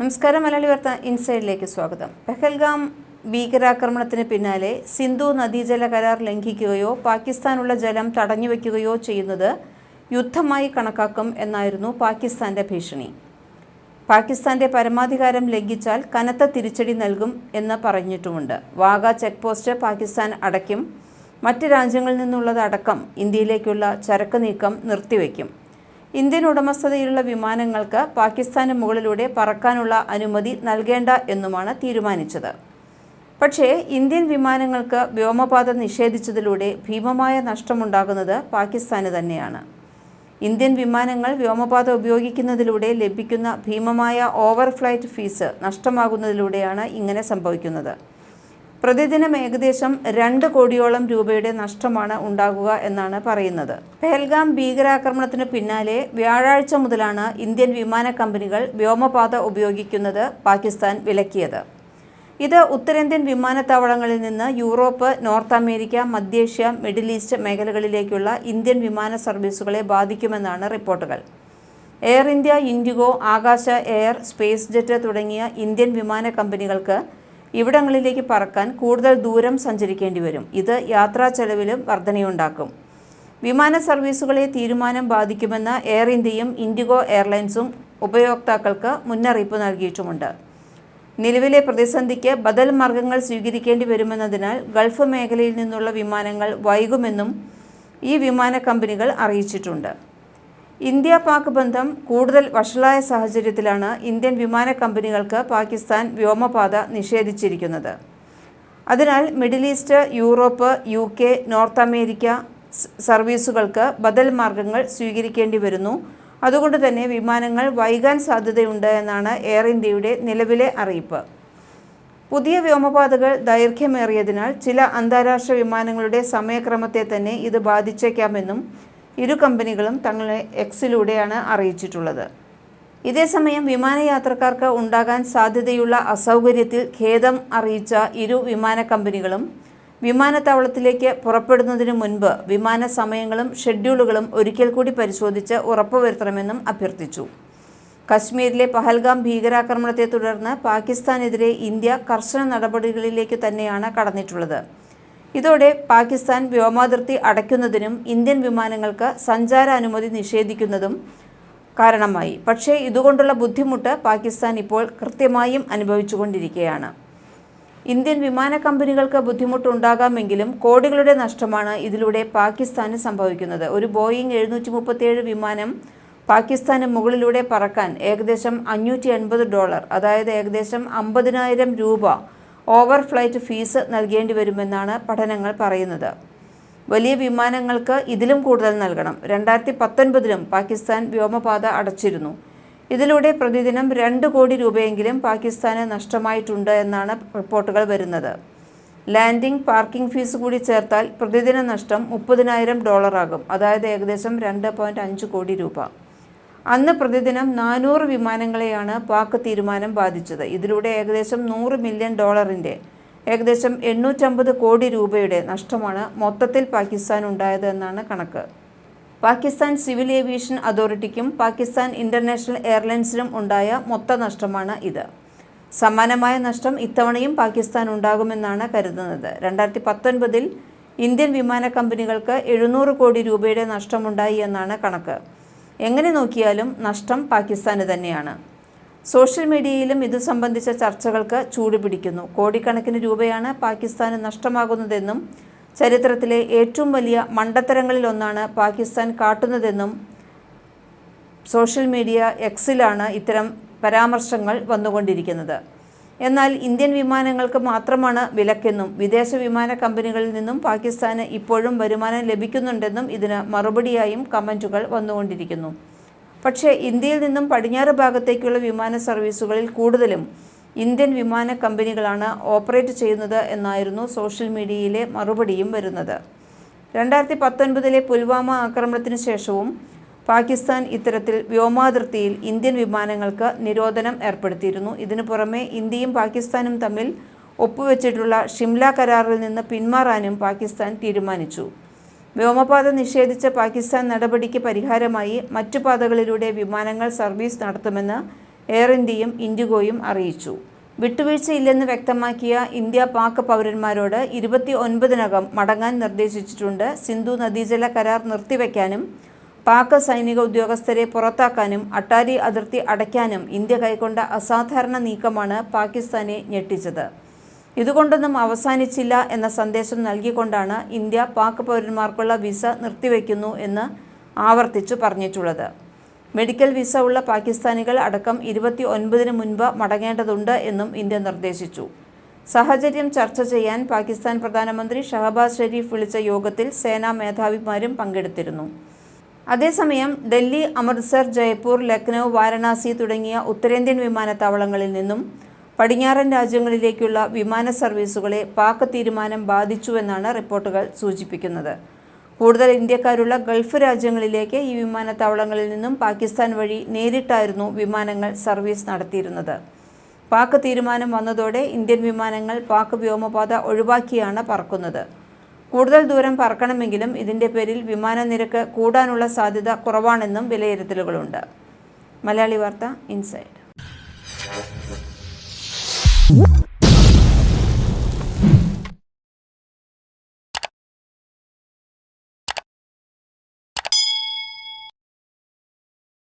നമസ്കാരം മലയാളി വാർത്ത ഇൻസൈഡിലേക്ക് സ്വാഗതം. പെഹൽഗാം ഭീകരാക്രമണത്തിന് പിന്നാലെ സിന്ധു നദീജല കരാർ ലംഘിക്കുകയോ പാകിസ്ഥാനുള്ള ജലം തടഞ്ഞുവെക്കുകയോ ചെയ്യുന്നത് യുദ്ധമായി കണക്കാക്കും എന്നായിരുന്നു പാകിസ്ഥാന്റെ ഭീഷണി. പാകിസ്ഥാന്റെ പരമാധികാരം ലംഘിച്ചാൽ കനത്ത തിരിച്ചടി നൽകും എന്ന് പറഞ്ഞിട്ടുമുണ്ട്. വാഗ ചെക്ക് പോസ്റ്റ് പാകിസ്ഥാൻ അടയ്ക്കും. മറ്റ് രാജ്യങ്ങളിൽ നിന്നുള്ളതടക്കം ഇന്ത്യയിലേക്കുള്ള ചരക്ക് നീക്കം നിർത്തിവെക്കും. ഇന്ത്യൻ ഉടമസ്ഥതയിലുള്ള വിമാനങ്ങൾക്ക് പാകിസ്ഥാന് മുകളിലൂടെ പറക്കാനുള്ള അനുമതി നൽകേണ്ട എന്നുമാണ് തീരുമാനിച്ചത്. പക്ഷേ ഇന്ത്യൻ വിമാനങ്ങൾക്ക് വ്യോമപാത നിഷേധിച്ചതിലൂടെ ഭീമമായ നഷ്ടമുണ്ടാകുന്നത് പാകിസ്ഥാന് തന്നെയാണ്. ഇന്ത്യൻ വിമാനങ്ങൾ വ്യോമപാത ഉപയോഗിക്കുന്നതിലൂടെ ലഭിക്കുന്ന ഭീമമായ ഓവർ ഫ്ലൈറ്റ് ഫീസ് നഷ്ടമാകുന്നതിലൂടെയാണ് ഇങ്ങനെ സംഭവിക്കുന്നത്. പ്രതിദിനം ഏകദേശം രണ്ട് കോടിയോളം രൂപയുടെ നഷ്ടമാണ് ഉണ്ടാകുക എന്നാണ് പറയുന്നത്. പെഹൽഗാം ഭീകരാക്രമണത്തിന് പിന്നാലെ വ്യാഴാഴ്ച മുതലാണ് ഇന്ത്യൻ വിമാന കമ്പനികൾ വ്യോമപാത ഉപയോഗിക്കുന്നത് പാകിസ്ഥാൻ വിലക്കിയത്. ഇത് ഉത്തരേന്ത്യൻ വിമാനത്താവളങ്ങളിൽ നിന്ന് യൂറോപ്പ് നോർത്ത് അമേരിക്ക മധ്യേഷ്യ മിഡിൽ ഈസ്റ്റ് മേഖലകളിലേക്കുള്ള ഇന്ത്യൻ വിമാന സർവീസുകളെ ബാധിക്കുമെന്നാണ് റിപ്പോർട്ടുകൾ. Air India IndiGo Akasa air space jet തുടങ്ങിയ ഇന്ത്യൻ വിമാന കമ്പനികൾക്ക് ഇവിടങ്ങളിലേക്ക് പറക്കാൻ കൂടുതൽ ദൂരം സഞ്ചരിക്കേണ്ടി വരും. ഇത് യാത്രാ ചെലവിലും വർധനയുണ്ടാക്കും. വിമാന സർവീസുകളെ തീരുമാനം ബാധിക്കുമെന്ന് എയർ ഇന്ത്യയും ഇൻഡിഗോ എയർലൈൻസും ഉപയോക്താക്കൾക്ക് മുന്നറിയിപ്പ് നൽകിയിട്ടുമുണ്ട്. നിലവിലെ പ്രതിസന്ധിക്ക് ബദൽ മാർഗങ്ങൾ സ്വീകരിക്കേണ്ടി വരുമെന്നതിനാൽ ഗൾഫ് മേഖലയിൽ നിന്നുള്ള വിമാനങ്ങൾ വൈകുമെന്നും ഈ വിമാന കമ്പനികൾ അറിയിച്ചിട്ടുണ്ട്. ഇന്ത്യ പാക് ബന്ധം കൂടുതൽ വഷളായ സാഹചര്യത്തിലാണ് ഇന്ത്യൻ വിമാന കമ്പനികൾക്ക് പാകിസ്ഥാൻ വ്യോമപാത നിഷേധിച്ചിരിക്കുന്നത്. അതിനാൽ middle east Europe U K north America സർവീസുകൾക്ക് ബദൽ മാർഗങ്ങൾ സ്വീകരിക്കേണ്ടി വരുന്നു. അതുകൊണ്ട് തന്നെ വിമാനങ്ങൾ വൈകാൻ സാധ്യതയുണ്ട് എന്നാണ് എയർ ഇന്ത്യയുടെ നിലവിലെ അറിയിപ്പ്. പുതിയ വ്യോമപാതകൾ ദൈർഘ്യമേറിയതിനാൽ ചില അന്താരാഷ്ട്ര വിമാനങ്ങളുടെ സമയക്രമത്തെ തന്നെ ഇത് ബാധിച്ചേക്കാമെന്നും ഇരു കമ്പനികളും തങ്ങളെ എക്സിലൂടെയാണ് അറിയിച്ചിട്ടുള്ളത്. ഇതേസമയം വിമാനയാത്രക്കാർക്ക് ഉണ്ടാകാൻ സാധ്യതയുള്ള അസൗകര്യത്തിൽ ഖേദം അറിയിച്ച ഇരു വിമാന കമ്പനികളും വിമാനത്താവളത്തിലേക്ക് പുറപ്പെടുന്നതിന് മുൻപ് വിമാന സമയങ്ങളും ഷെഡ്യൂളുകളും ഒരിക്കൽ കൂടി പരിശോധിച്ച് ഉറപ്പുവരുത്തണമെന്നും അഭ്യർത്ഥിച്ചു. കശ്മീരിലെ പഹൽഗാം ഭീകരാക്രമണത്തെ തുടർന്ന് പാകിസ്ഥാനെതിരെ ഇന്ത്യ കർശന നടപടികളിലേക്ക് തന്നെയാണ് കടന്നിട്ടുള്ളത്. ഇതോടെ പാകിസ്ഥാൻ വ്യോമാതിർത്തി അടയ്ക്കുന്നതിനും ഇന്ത്യൻ വിമാനങ്ങൾക്ക് സഞ്ചാര അനുമതി നിഷേധിക്കുന്നതും കാരണമായി. പക്ഷേ ഇതുകൊണ്ടുള്ള ബുദ്ധിമുട്ട് പാകിസ്ഥാൻ ഇപ്പോൾ കൃത്യമായും അനുഭവിച്ചുകൊണ്ടിരിക്കുകയാണ്. ഇന്ത്യൻ വിമാന കമ്പനികൾക്ക് ബുദ്ധിമുട്ടുണ്ടാകാമെങ്കിലും കോടികളുടെ നഷ്ടമാണ് ഇതിലൂടെ പാകിസ്ഥാന് സംഭവിക്കുന്നത്. ഒരു ബോയിങ് എഴുന്നൂറ്റി മുപ്പത്തിയേഴ് വിമാനം പാകിസ്ഥാന് മുകളിലൂടെ പറക്കാൻ ഏകദേശം അഞ്ഞൂറ്റി എൺപത് ഡോളർ അതായത് ഏകദേശം അമ്പതിനായിരം രൂപ ഓവർ ഫ്ലൈറ്റ് ഫീസ് നൽകേണ്ടി വരുമെന്നാണ് പഠനങ്ങൾ പറയുന്നത്. വലിയ വിമാനങ്ങൾക്ക് ഇതിലും കൂടുതൽ നൽകണം. രണ്ടായിരത്തി പത്തൊൻപതിലും പാകിസ്ഥാൻ വ്യോമപാത അടച്ചിരുന്നു. ഇതിലൂടെ പ്രതിദിനം രണ്ട് കോടി രൂപയെങ്കിലും പാകിസ്ഥാന് നഷ്ടമായിട്ടുണ്ട് എന്നാണ് റിപ്പോർട്ടുകൾ വരുന്നത്. ലാൻഡിംഗ് പാർക്കിംഗ് ഫീസ് കൂടി ചേർത്താൽ പ്രതിദിന നഷ്ടം മുപ്പതിനായിരം ഡോളറാകും. അതായത് ഏകദേശം രണ്ട് പോയിന്റ് അഞ്ച് കോടി രൂപ. അന്ന് പ്രതിദിനം നാനൂറ് വിമാനങ്ങളെയാണ് പാക് തീരുമാനം ബാധിച്ചത്. ഇതിലൂടെ ഏകദേശം നൂറ് മില്യൺ ഡോളറിന്റെ ഏകദേശം എണ്ണൂറ്റമ്പത് കോടി രൂപയുടെ നഷ്ടമാണ് മൊത്തത്തിൽ പാകിസ്ഥാൻ ഉണ്ടായത് എന്നാണ് കണക്ക്. പാകിസ്ഥാൻ സിവിൽ ഏവിയേഷൻ അതോറിറ്റിക്കും പാകിസ്ഥാൻ ഇന്റർനാഷണൽ എയർലൈൻസിനും ഉണ്ടായ മൊത്ത നഷ്ടമാണ് ഇത്. സമാനമായ നഷ്ടം ഇത്തവണയും പാകിസ്ഥാൻ ഉണ്ടാകുമെന്നാണ് കരുതുന്നത്. രണ്ടായിരത്തി പത്തൊൻപതിൽ ഇന്ത്യൻ വിമാന കമ്പനികൾക്ക് എഴുന്നൂറ് കോടി രൂപയുടെ നഷ്ടമുണ്ടായി എന്നാണ് കണക്ക്. എങ്ങനെ നോക്കിയാലും നഷ്ടം പാകിസ്ഥാന് തന്നെയാണ്. സോഷ്യൽ മീഡിയയിലും ഇത് സംബന്ധിച്ച ചർച്ചകൾക്ക് ചൂടുപിടിക്കുന്നു കോടിക്കണക്കിന് രൂപയാണ് പാകിസ്ഥാന് നഷ്ടമാകുന്നതെന്നും ചരിത്രത്തിലെ ഏറ്റവും വലിയ മണ്ടത്തരങ്ങളിലൊന്നാണ് പാകിസ്ഥാൻ കാട്ടുന്നതെന്നും സോഷ്യൽ മീഡിയ എക്സിലാണ് ഇത്തരം പരാമർശങ്ങൾ വന്നുകൊണ്ടിരിക്കുന്നത്. എന്നാൽ ഇന്ത്യൻ വിമാനങ്ങൾക്ക് മാത്രമാണ് വിലക്കെന്നും വിദേശ വിമാന കമ്പനികളിൽ നിന്നും പാകിസ്ഥാന് ഇപ്പോഴും വരുമാനം ലഭിക്കുന്നുണ്ടെന്നും ഇതിന് മറുപടിയായും കമന്റുകൾ വന്നുകൊണ്ടിരിക്കുന്നു. പക്ഷേ ഇന്ത്യയിൽ നിന്നും പടിഞ്ഞാറ് ഭാഗത്തേക്കുള്ള വിമാന സർവീസുകളിൽ കൂടുതലും ഇന്ത്യൻ വിമാന കമ്പനികളാണ് ഓപ്പറേറ്റ് ചെയ്യുന്നത് എന്നായിരുന്നു സോഷ്യൽ മീഡിയയിലെ മറുപടിയും വരുന്നത്. രണ്ടായിരത്തി പത്തൊൻപതിലെ പുൽവാമ ആക്രമണത്തിന് ശേഷവും പാകിസ്ഥാൻ ഇത്തരത്തിൽ വ്യോമാതിർത്തിയിൽ ഇന്ത്യൻ വിമാനങ്ങൾക്ക് നിരോധനം ഏർപ്പെടുത്തിയിരുന്നു. ഇതിനു പുറമെ ഇന്ത്യയും പാകിസ്ഥാനും തമ്മിൽ ഒപ്പുവെച്ചിട്ടുള്ള ഷിംല കരാറിൽ നിന്ന് പിന്മാറാനും പാകിസ്ഥാൻ തീരുമാനിച്ചു. വ്യോമപാത നിഷേധിച്ച പാകിസ്ഥാൻ നടപടിക്ക് പരിഹാരമായി മറ്റു പാതകളിലൂടെ വിമാനങ്ങൾ സർവീസ് നടത്തുമെന്ന് എയർ ഇന്ത്യയും ഇൻഡിഗോയും അറിയിച്ചു. വിട്ടുവീഴ്ചയില്ലെന്ന് വ്യക്തമാക്കിയ ഇന്ത്യ പാക് പൗരന്മാരോട് ഇരുപത്തി ഒൻപതിനകം മടങ്ങാൻ നിർദ്ദേശിച്ചിട്ടുണ്ട്. സിന്ധു നദീജല കരാർ നിർത്തിവെക്കാനും പാക് സൈനിക ഉദ്യോഗസ്ഥരെ പുറത്താക്കാനും അട്ടാരി അതിർത്തി അടയ്ക്കാനും ഇന്ത്യ കൈക്കൊണ്ട അസാധാരണ നീക്കമാണ് പാകിസ്ഥാനെ ഞെട്ടിച്ചത്. ഇതുകൊണ്ടൊന്നും അവസാനിച്ചില്ല എന്ന സന്ദേശം നൽകിക്കൊണ്ടാണ് ഇന്ത്യ പാക് പൗരന്മാർക്കുള്ള വിസ നിർത്തിവെക്കുന്നു എന്ന് ആവർത്തിച്ചു പറഞ്ഞിട്ടുള്ളത്. മെഡിക്കൽ വിസ ഉള്ള പാകിസ്ഥാനികൾ അടക്കം ഇരുപത്തി ഒൻപതിന് മുൻപ് മടങ്ങേണ്ടതുണ്ട് എന്നും ഇന്ത്യ നിർദ്ദേശിച്ചു. സാഹചര്യം ചർച്ച ചെയ്യാൻ പാകിസ്ഥാൻ പ്രധാനമന്ത്രി ഷഹബാസ് ഷെരീഫ് വിളിച്ച യോഗത്തിൽ സേനാ മേധാവിമാരും പങ്കെടുത്തിരുന്നു. അതേസമയം ഡൽഹി അമൃത്സർ ജയ്പൂർ ലക്നൗ വാരണാസി തുടങ്ങിയ ഉത്തരേന്ത്യൻ വിമാനത്താവളങ്ങളിൽ നിന്നും പടിഞ്ഞാറൻ രാജ്യങ്ങളിലേക്കുള്ള വിമാന സർവീസുകളെ പാക് തീരുമാനം ബാധിച്ചുവെന്നാണ് റിപ്പോർട്ടുകൾ സൂചിപ്പിക്കുന്നത്. കൂടുതൽ ഇന്ത്യക്കാരുള്ള ഗൾഫ് രാജ്യങ്ങളിലേക്ക് ഈ വിമാനത്താവളങ്ങളിൽ നിന്നും പാകിസ്ഥാൻ വഴി നേരിട്ടായിരുന്നു വിമാനങ്ങൾ സർവീസ് നടത്തിയിരുന്നത്. പാക് തീരുമാനം വന്നതോടെ ഇന്ത്യൻ വിമാനങ്ങൾ പാക് വ്യോമപാത ഒഴിവാക്കിയാണ് പറക്കുന്നത്. കൂടുതൽ ദൂരം പറക്കണമെങ്കിലും ഇതിന്റെ പേരിൽ വിമാന നിരക്ക് കൂടാനുള്ള സാധ്യത കുറവാണെന്നും വിലയിരുത്തലുകളുണ്ട്. മലയാളി വാർത്ത ഇൻസൈഡ്